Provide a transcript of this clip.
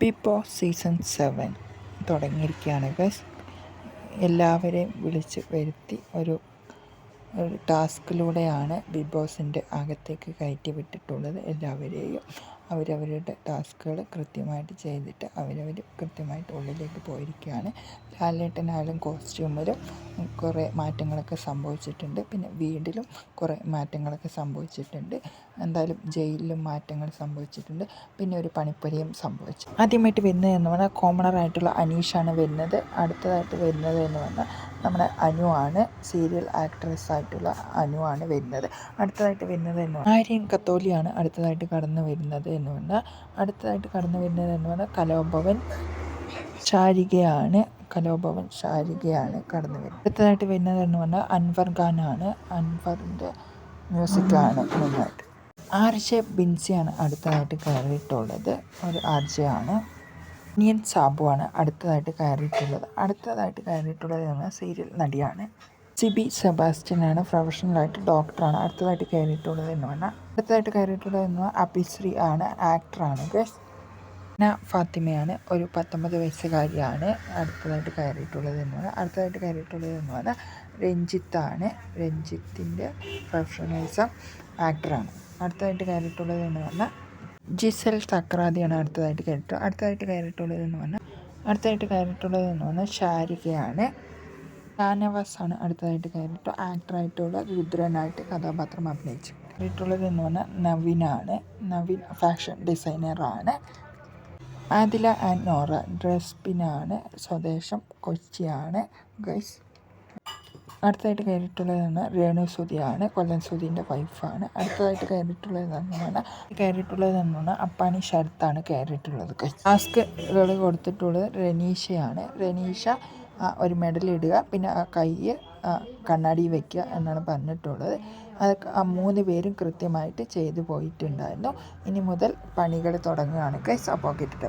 Big Boss season seven തുടങ്ങിയിരിക്കുകയാണ് ഗസ് എല്ലാവരെയും വിളിച്ച് വരുത്തി ഒരു ഒരു ടാസ്കിലൂടെയാണ് ബിഗ് ബോസിന്റെ അകത്തേക്ക് കയറ്റി വിട്ടിട്ടുള്ളത്. എല്ലാവരെയും അവരവരുടെ ടാസ്കുകൾ കൃത്യമായിട്ട് ചെയ്തിട്ട് അവരവർ കൃത്യമായിട്ട് ഉള്ളിലേക്ക് പോയിരിക്കുകയാണ്. ലാലേട്ടനായാലും കോസ്റ്റ്യൂമിലും കുറേ മാറ്റങ്ങളൊക്കെ സംഭവിച്ചിട്ടുണ്ട്. പിന്നെ വീടിലും കുറേ മാറ്റങ്ങളൊക്കെ സംഭവിച്ചിട്ടുണ്ട്. എന്തായാലും ജയിലിലും മാറ്റങ്ങൾ സംഭവിച്ചിട്ടുണ്ട്. പിന്നെ ഒരു പണിപ്പുരയും സംഭവിച്ചു. ആദ്യമായിട്ട് വരുന്നത് എന്ന് പറഞ്ഞാൽ കോമണറായിട്ടുള്ള അനീഷാണ് വരുന്നത്. അടുത്തതായിട്ട് വരുന്നത് എന്ന് പറഞ്ഞാൽ നമ്മുടെ അനു ആണ്. സീരിയൽ ആക്ട്രസ് ആയിട്ടുള്ള അനു ആണ് വരുന്നത്. അടുത്തതായിട്ട് വരുന്നത് എന്ന് ആര്യൻ കത്തോലിയാണ് അടുത്തതായിട്ട് കടന്നു വരുന്നത്. പറഞ്ഞാൽ അടുത്തതായിട്ട് കടന്നു വരുന്നത് എന്ന് പറഞ്ഞാൽ കലോഭവൻ ശാരികയാണ്. കലോഭവൻ ശാരികയാണ് കടന്നു വരുന്നത്. അടുത്തതായിട്ട് വരുന്നത് എന്ന് പറഞ്ഞാൽ അൻവർ ഖാനാണ് അൻവറിന്റെ മ്യൂസിക്കാണ് മെയിനായിട്ട് ആർ ജെ ബിൻസിയാണ് അടുത്തതായിട്ട് കയറിയിട്ടുള്ളത്. ഒരു ആർ ജെ ആണ്. നിയൻ സാബുവാണ് അടുത്തതായിട്ട് കയറിയിട്ടുള്ളത്. അടുത്തതായിട്ട് കയറിയിട്ടുള്ളത് എന്ന് പറഞ്ഞാൽ സീരിയൽ നടിയാണ്. സിബി സെബാസ്റ്റ്യൻ സെബാസ്റ്റ്യനാണ്. പ്രൊഫഷണലായിട്ട് ഡോക്ടറാണ്. അടുത്തതായിട്ട് കയറിയിട്ടുള്ളത് എന്ന് പറഞ്ഞാൽ അടുത്തതായിട്ട് കയറിയിട്ടുള്ളത് എന്ന് പറഞ്ഞാൽ അഭിശ്രീ ആണ്. ആക്ടറാണ്. ഗസ്. ന ഫാത്തിമയാണ്. ഒരു പത്തൊമ്പത് വയസ്സുകാരിയാണ്. അടുത്തതായിട്ട് കയറിയിട്ടുള്ളത് എന്ന് പറഞ്ഞാൽ അടുത്തതായിട്ട് കയറിയിട്ടുള്ളത് എന്ന് പറഞ്ഞാൽ രഞ്ജിത്താണ്. രഞ്ജിത്തിന്റെ പ്രൊഫഷണലിസം ആക്ടറാണ്. അടുത്തതായിട്ട് കയറിയിട്ടുള്ളത് എന്ന് പറഞ്ഞാൽ ജിസൽ തക്രാദിയാണ്. അടുത്തതായിട്ട് കയറിയിട്ടുള്ളത് അടുത്തതായിട്ട് കയറിയിട്ടുള്ളത് എന്ന് പറഞ്ഞാൽ അടുത്തതായിട്ട് കയറിയിട്ടുള്ളത് എന്ന് പറഞ്ഞാൽ ഷാരികയാണ് ഷാനവാസാണ് അടുത്തതായിട്ട് കയറിയിട്ട് ആക്ടറായിട്ടുള്ള രുദ്രനായിട്ട് കഥാപാത്രം അഭിനയിച്ചു. കയറിയിട്ടുള്ളത് എന്ന് പറഞ്ഞാൽ നവീനാണ്. നവീൻ ഫാഷൻ ഡിസൈനറാണ്. ആദില ആൻഡ് നോറ ഡ്രസ്പിനാണ് സ്വദേശം കൊച്ചിയാണ്. ഗൈസ്. അടുത്തതായിട്ട് കയറിയിട്ടുള്ളതെന്ന് രേണു സുധിയാണ് കൊല്ലം സുധീന്റെ വൈഫാണ്. അടുത്തതായിട്ട് കയറിയിട്ടുള്ളതെന്ന് പറഞ്ഞാൽ കയറിയിട്ടുള്ളതെന്ന് പറഞ്ഞാൽ അപ്പാനി ശരത്താണ് കയറിയിട്ടുള്ളത്. ടാസ്കുകൾ കൊടുത്തിട്ടുള്ളത് റനീഷയാണ് റനീഷ ഒരു മെഡൽ ഇടുക. പിന്നെ ആ കൈ കണ്ണാടി വയ്ക്കുക എന്നാണ് പറഞ്ഞിട്ടുള്ളത്. അത് ആ മൂന്ന് പേരും കൃത്യമായിട്ട് ചെയ്തു പോയിട്ടുണ്ടായിരുന്നു. ഇനി മുതൽ പണികൾ തുടങ്ങുകയാണ്. ഗൈസ് അപ്പോൾ കിട്ടിട്ട്